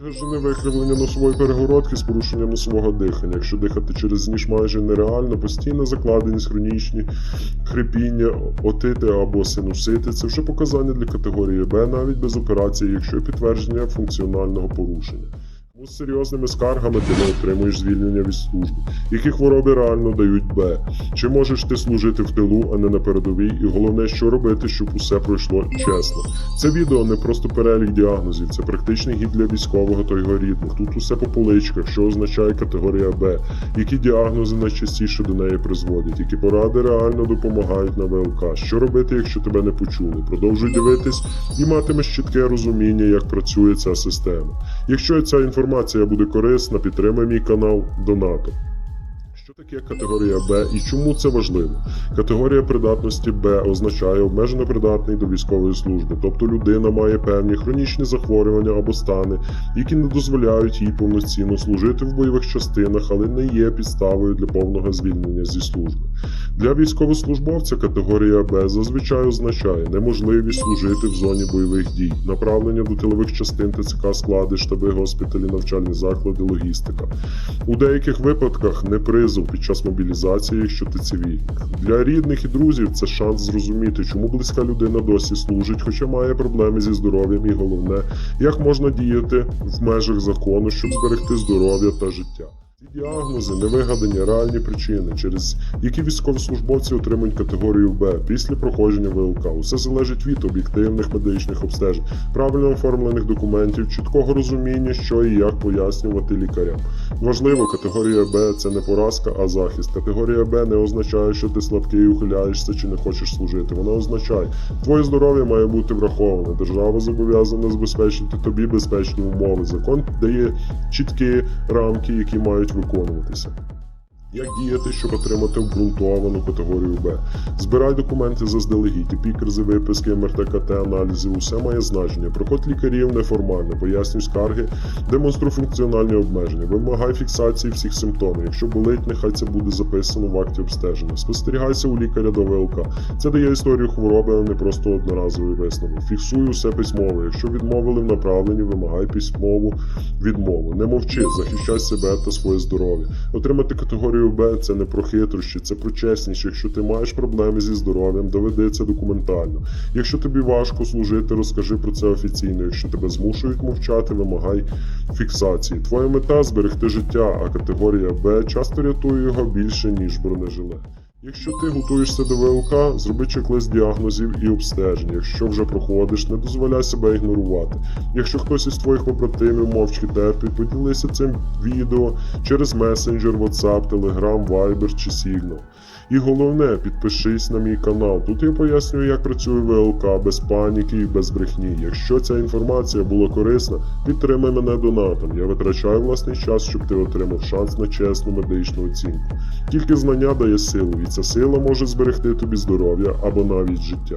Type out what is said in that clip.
Виражене викривлення носової перегородки з порушенням носового дихання. Якщо дихати через ніж майже нереально, постійна закладеність, хронічні хрипіння, отити або синусити це вже показання для категорії Б навіть без операції, якщо підтвердження функціонального порушення. З серйозними скаргами ти не отримуєш звільнення від служби. Які хвороби реально дають Б? Чи можеш ти служити в тилу, а не на передовій? І головне, що робити, щоб усе пройшло чесно. Це відео не просто перелік діагнозів, це практичний гід для військового та його рідних. Тут усе по поличках, що означає категорія Б, які діагнози найчастіше до неї призводять, які поради реально допомагають на ВЛК, що робити, якщо тебе не почули. Продовжуй дивитись і матимеш чітке розуміння, як працює ця система. Якщо ця інформація буде корисна, підтримай мій канал донатом. Таке категорія Б і чому це важливо? Категорія придатності Б означає обмежено придатний до військової служби, тобто людина має певні хронічні захворювання або стани, які не дозволяють їй повноцінно служити в бойових частинах, але не є підставою для повного звільнення зі служби. Для військовослужбовця категорія Б зазвичай означає неможливість служити в зоні бойових дій, направлення до тилових частин ТЦК склади, штаби, госпіталі, навчальні заклади, логістика. У деяких випадках не призов під час мобілізації, якщо ти цивільник. Для рідних і друзів це шанс зрозуміти, чому близька людина досі служить, хоча має проблеми зі здоров'ям, і головне, як можна діяти в межах закону, щоб зберегти здоров'я та життя. Діагнози невигадані реальні причини, через які військовослужбовці отримують категорію Б після проходження ВЛК. Усе залежить від об'єктивних медичних обстежень, правильно оформлених документів, чіткого розуміння, що і як пояснювати лікарям. Важливо, категорія Б це не поразка, а захист. Категорія Б не означає, що ти слабкий, ухиляєшся чи не хочеш служити. Вона означає, твоє здоров'я має бути враховане. Держава зобов'язана забезпечити тобі безпечні умови. Закон дає чіткі рамки, які мають виконуватися. Як діяти, щоб отримати обґрунтовану категорію Б? Збирай документи заздалегідь, епікризи, виписки, МРТ-КТ, аналізи, усе має значення. Проходь лікарів неформально, пояснюй скарги, демонструй функціональні обмеження, вимагай фіксації всіх симптомів. Якщо болить, нехай це буде записано в акті обстеження. Спостерігайся у лікаря до ВЛК. Це дає історію хвороби, а не просто одноразовий висновок. Фіксуй усе письмово. Якщо відмовили в направленні, вимагай письмову відмову. Не мовчи, захищай себе та своє здоров'я. Отримати категорію Б це не про хитрощі, це про чесність. Якщо ти маєш проблеми зі здоров'ям, доведи це документально. Якщо тобі важко служити, розкажи про це офіційно. Якщо тебе змушують мовчати, вимагай фіксації. Твоя мета зберегти життя, а категорія Б часто рятує його більше, ніж бронежилет. Якщо ти готуєшся до ВЛК, зроби чек-лист діагнозів і обстежень. Якщо вже проходиш, не дозволяй себе ігнорувати. Якщо хтось із твоїх побратимів мовчки терпить, поділися цим відео через месенджер, WhatsApp, Telegram, Viber чи Signal. І головне, підпишись на мій канал. Тут я пояснюю, як працює ВЛК без паніки і без брехні. Якщо ця інформація була корисна, підтримай мене донатом. Я витрачаю власний час, щоб ти отримав шанс на чесну медичну оцінку. Тільки знання дає силу, ця сила може зберегти тобі здоров'я або навіть життя.